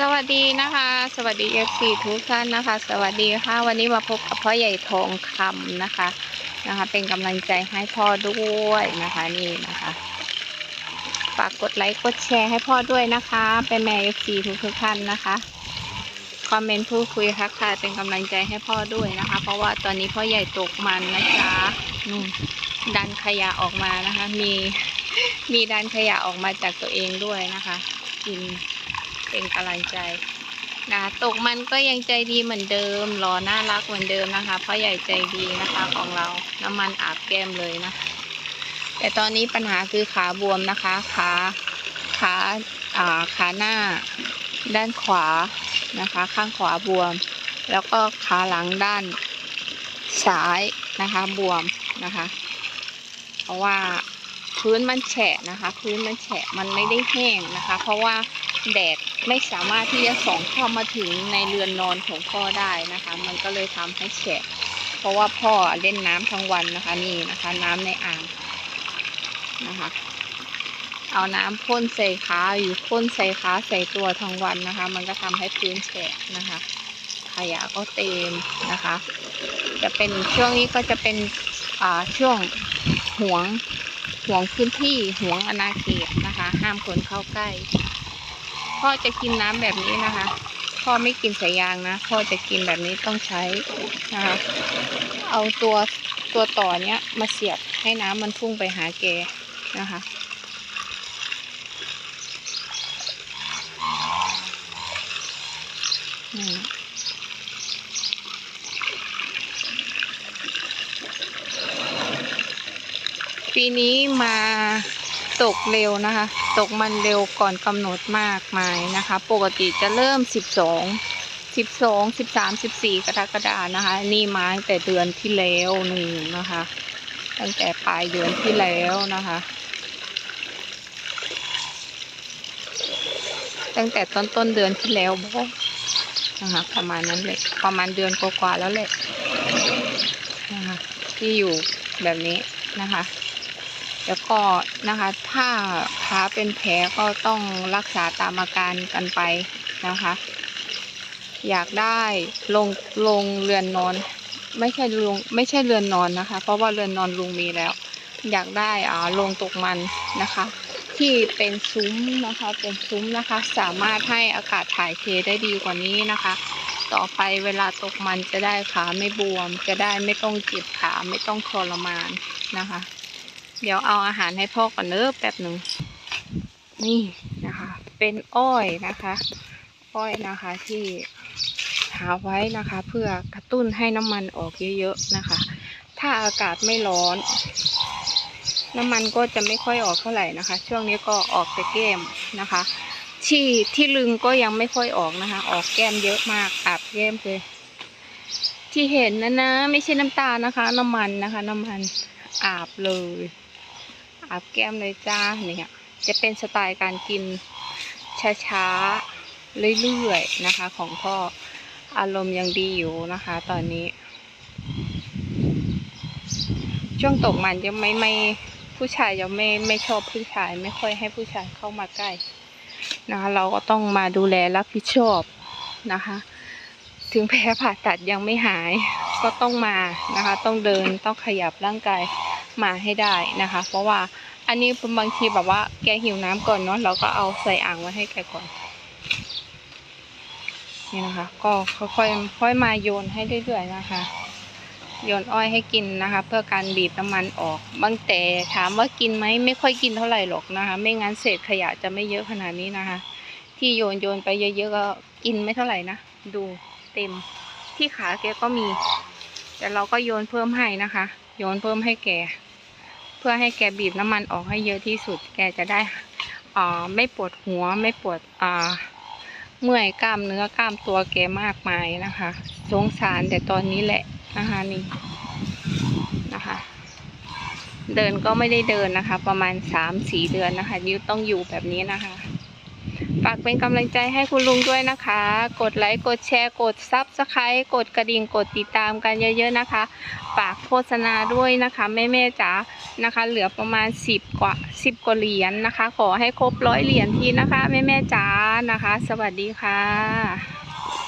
สวัสดีนะคะ สวัสดีเอฟซีทุกท่านนะคะ สวัสดีค่ะ วันนี้มาพบกับพ่อใหญ่ทองคำนะคะนะคะ เป็นกำลังใจให้พ่อด้วยนะคะนี่นะคะฝากกดไลค์กดแชร์ให้พ่อด้วยนะคะ เป็นแม่เอฟซีทุกทุกท่านนะคะคอมเมนต์พูดคุยทักทายเป็นกำลังใจให้พ่อด้วยนะคะ เพราะว่าตอนนี้พ่อใหญ่ตกมันนะจ๊ะนู่นดันขยะออกมานะคะ มีมีดันขยะออกมาจากตัวเองด้วยนะคะกิน เป็นกำลังใจนะตกมันก็ยังใจดีเหมือนเดิมรอน่ารักเหมือนเดิมนะคะเพราะใหญ่ใจดีนะคะของเราน้ำมันอาบแก้มเลยนะ แต่ตอนนี้ปัญหาคือขาบวมนะคะขาขาอ่าขาหน้า ด้านขวานะคะ ข้างขวาบวม แล้วก็ขาหลังด้านซ้ายนะคะบวมนะคะ เพราะว่าพื้นมันแฉะนะคะ พื้นมันแฉะมันไม่ได้แห้งนะคะ เพราะว่าแดด ไม่สามารถที่จะส่องเข้ามาถึงในเรือนนอนของพ่อได้นะคะ มันก็เลยทำให้แฉะเพราะว่าพ่อเล่นน้ำทั้งวันนะคะนี่นะคะ น้ำในอ่างนะคะ เอาน้ำพ่นใส่ขาอยู่พ่นใส่ขาใส่ตัวทั้งวันนะคะ มันก็ทำให้พื้นแฉะนะคะ ขยะก็เต็มนะคะ จะเป็นช่วงนี้ก็จะเป็นอ่าช่วงห่วงห่วงพื้นที่ห่วงอาณาเขตนะคะ ห้ามคนเข้าใกล้ พ่อจะกินน้ำแบบนี้นะคะ พ่อไม่กินสายยางนะ พ่อจะกินแบบนี้ต้องใช้นะคะ เอาตัวตัวต่อเนี้ยมาเสียบให้น้ำมันพุ่งไปหาแกนะคะปีนี้มา ตกเร็วนะคะ ตกมันเร็วก่อนกำหนดมากมายนะคะ ปกติจะเริ่มสิบสองสิบสองสิบสามสิบสี่กรกฎานะคะ นี่มาตั้งแต่เดือนที่แล้วนี่นะคะ ตั้งแต่ปลายเดือนที่แล้วนะคะ ตั้งแต่ต้นต้นเดือนที่แล้วบอกนะคะประมาณนั้นเลยประมาณเดือนกว่าๆแล้วแหละนะคะที่อยู่แบบนี้นะคะ แล้วก็นะคะ ถ้าขาเป็นแผลก็ต้องรักษาตามอาการกันไปนะคะ อยากได้ลงลงเรือนนอน ไม่ใช่ลงไม่ใช่เรือนนอนนะคะ เพราะว่าเรือนนอนลุงมีแล้ว อยากได้อ่าลงตกมันนะคะ ที่เป็นซุ้มนะคะ เป็นซุ้มนะคะ สามารถให้อากาศถ่ายเทได้ดีกว่านี้นะคะ ต่อไปเวลาตกมันจะได้ขาไม่บวม จะได้ไม่ต้องเจ็บขาไม่ต้องทรมานนะคะ เดี๋ยวเอาอาหารให้พ่อก่อนเนอะแป๊บหนึ่งนี่นะคะ เป็นอ้อยนะคะ อ้อยนะคะที่หาไว้นะคะ เพื่อกระตุ้นให้น้ำมันออกเยอะๆนะคะ ถ้าอากาศไม่ร้อน น้ำมันก็จะไม่ค่อยออกเท่าไหร่นะคะ ช่วงนี้ก็ออกแต่แก้มนะคะ ที่ที่ลึงก็ยังไม่ค่อยออกนะคะ ออกแก้มเยอะมากอาบแก้มเลยที่เห็นนะนะ ไม่ใช่น้ำตาลนะคะ น้ำมันนะคะ น้ำมันอาบเลย อาบแก้มเลยจ้าเนี่ยจะเป็นสไตล์การกินช้าๆเรื่อยๆนะคะ ของพ่ออารมณ์ยังดีอยู่นะคะ ตอนนี้ ช่วงตกมันจะไม่ไม่ผู้ชายจะไม่ไม่ชอบผู้ชาย ไม่ค่อยให้ผู้ชายเข้ามาใกล้นะคะ เราก็ต้องมาดูแลรับผิดชอบนะคะ ถึงแพ้ผ่าตัดยังไม่หาย ก็ต้องมานะคะ ต้องเดินต้องขยับร่างกาย มาให้ได้นะคะ เพราะว่าอันนี้บางทีแบบว่าแกหิวน้ำก่อนเนาะเราก็เอาใส่อ่างไว้ให้แกก่อน นี่นะคะ ก็ค่อยๆค่อยมาโยนให้เรื่อยๆนะคะ โยนอ้อยให้กินนะคะ เพื่อการบีบน้ำมันออก บางแต่ถามว่ากินไหมไม่ค่อยกินเท่าไหร่หรอกนะคะ ไม่งั้นเศษขยะจะไม่เยอะขนาดนี้นะคะ ที่โยนโยนไปเยอะๆก็กินไม่เท่าไหร่นะดูเต็มที่ขาแกก็มี แต่เราก็โยนเพิ่มให้นะคะ โยนเพิ่มให้แก เพื่อให้แกบีบน้ำมันออกให้เยอะที่สุด แกจะได้อ่าไม่ปวดหัวไม่ปวดอ่าเมื่อยกล้ามเนื้อกล้ามตัวแกมากมายนะคะสงสารแต่ตอนนี้แหละนะคะนี่นะคะ เดินก็ไม่ได้เดินนะคะ ประมาณสามสี่เดือนนะคะ นิ้วต้องอยู่แบบนี้นะคะ ฝากเป็นกำลังใจให้คุณลุงด้วยนะคะ กดไลค์ กดแชร์ กดซับสไครต์กดกระดิ่ง กดติดตามกันเยอะๆนะคะ ฝากโฆษณาด้วยนะคะแม่ๆจ๋า นะคะ เหลือประมาณ 10 กว่า 10 กว่าเหรียญนะคะ ขอให้ครบร้อยเหรียญทีนะคะแม่ๆจ๋า นะคะ สวัสดีค่ะ